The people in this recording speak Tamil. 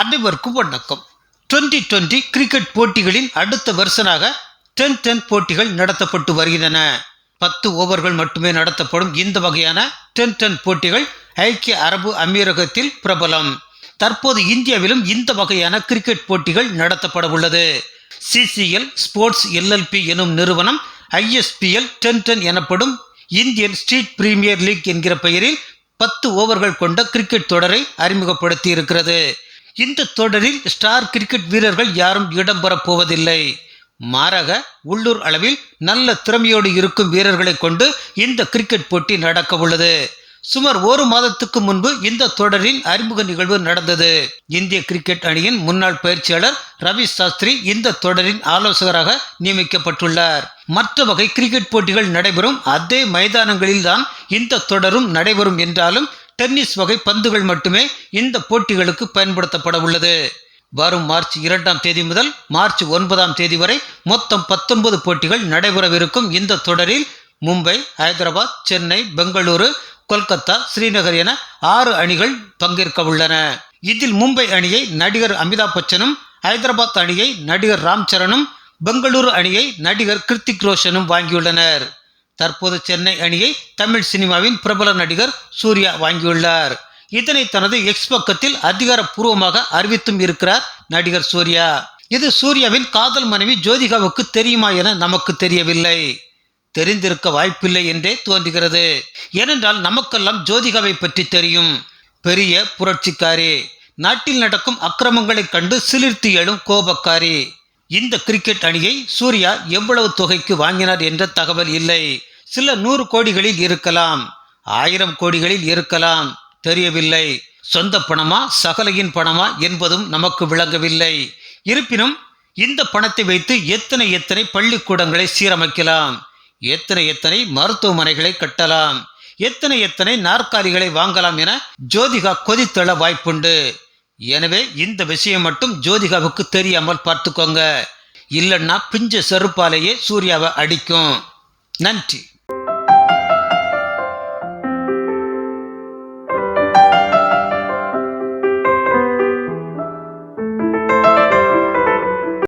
அனைவருக்கும் வணக்கம். டுவெண்ட்டி டுவெண்டி கிரிக்கெட் போட்டிகளின் அடுத்த வருஷனாக டென் டென் போட்டிகள் நடத்தப்பட்டு வருகின்றன. பத்து ஓவர்கள் மட்டுமே நடத்தப்படும் இந்த வகையான டென் டென் போட்டிகள் ஐக்கிய அரபு அமீரகத்தில் பிரபலம். தற்போது இந்தியாவிலும் இந்த வகையான கிரிக்கெட் போட்டிகள் நடத்தப்பட உள்ளது. சிசிஎல் ஸ்போர்ட்ஸ் எல்எல்பி எனும் நிறுவனம் ஐஎஸ்பிஎல் டென் டென் எனப்படும் இந்தியன் ஸ்ட்ரீட் பிரீமியர் லீக் என்கிற பெயரில் பத்து ஓவர்கள் கொண்ட கிரிக்கெட் தொடரை அறிமுகப்படுத்தி இருக்கிறது இந்த தொடரில் ஸ்டார் கிரிக்கெட் வீரர்கள் யாரும் இடம்பெறப் போவதில்லை. மாறாக உள்ளூர் அளவில் நல்ல திறமையோடு இருக்கும் வீரர்களை கொண்டு இந்த கிரிக்கெட் போட்டி நடக்க உள்ளது. சுமார் ஒரு மாதத்துக்கு முன்பு இந்த தொடரின் அறிமுக நிகழ்வு நடந்தது. இந்திய கிரிக்கெட் அணியின் முன்னாள் பயிற்சியாளர் ரவி சாஸ்திரி இந்த தொடரின் ஆலோசகராக நியமிக்கப்பட்டுள்ளார். மற்ற வகை கிரிக்கெட் போட்டிகள் நடைபெறும் அதே மைதானங்களில்தான் இந்த தொடரும் நடைபெறும் என்றாலும் டென்னிஸ் வகை பந்துகள் மட்டுமே இந்த போட்டிகளுக்கு பயன்படுத்தப்பட உள்ளது. வரும் மார்ச் இரண்டாம் தேதி முதல் மார்ச் ஒன்பதாம் தேதி வரை மொத்தம் பத்தொன்பது போட்டிகள் நடைபெறவிருக்கும் இந்த தொடரில் மும்பை ஹைதராபாத் சென்னை பெங்களூரு கொல்கத்தா ஸ்ரீநகர் என ஆறு அணிகள் பங்கேற்க உள்ளன. இதில் மும்பை அணியை நடிகர் அமிதாப் பச்சனும் ஹைதராபாத் அணியை நடிகர் ராம் சரணும் பெங்களூரு அணியை நடிகர் கிருத்திக் ரோஷனும் வாங்கியுள்ளனர். தற்போது சென்னை அணியை தமிழ் சினிமாவின் பிரபல நடிகர் சூர்யா வாங்கியுள்ளார். இதனை தனது எக்ஸ் பக்கத்தில் அதிகாரப்பூர்வமாக அறிவித்தும் இருக்கிறார் நடிகர் சூர்யா. இது சூர்யாவின் காதல் மனைவி ஜோதிகாவுக்கு தெரியுமா என நமக்கு தெரியவில்லை. தெரிந்திருக்க வாய்ப்பில்லை என்றே தோன்றுகிறது. ஏனென்றால் நமக்கெல்லாம் ஜோதிகாவை பற்றி தெரியும். பெரிய புரட்சிக்காரி நாட்டில் நடக்கும் அக்கிரமங்களைக் கண்டு சிலிர்த்து எழும் கோபக்காரி. இந்த கிரிக்கெட் அணியை சூர்யா எவ்வளவு தொகைக்கு வாங்கினார் என்ற தகவல் இல்லை. சில நூறு கோடிகளில் இருக்கலாம் ஆயிரம் கோடிகளில் இருக்கலாம். தெரியவில்லை. சொந்த பணமா சகலையின் பணமா என்பதும் நமக்கு விளங்கவில்லை. இருப்பினும் இந்த பணத்தை வைத்து எத்தனை எத்தனை பள்ளிக்கூடங்களை சீரமைக்கலாம். எத்தனை எத்தனை மருத்துவமனைகளை கட்டலாம். எத்தனை எத்தனை நாற்காலிகளை வாங்கலாம் என ஜோதிகா கொதித்தள வாய்ப்புண்டு. எனவே இந்த விஷயம் மட்டும் ஜோதிகாவுக்கு தெரியாமல் பார்த்துக்கோங்க. இல்லைன்னா பிஞ்ச செருப்பாலேயே சூர்யாவை அடிக்கும். நன்றி.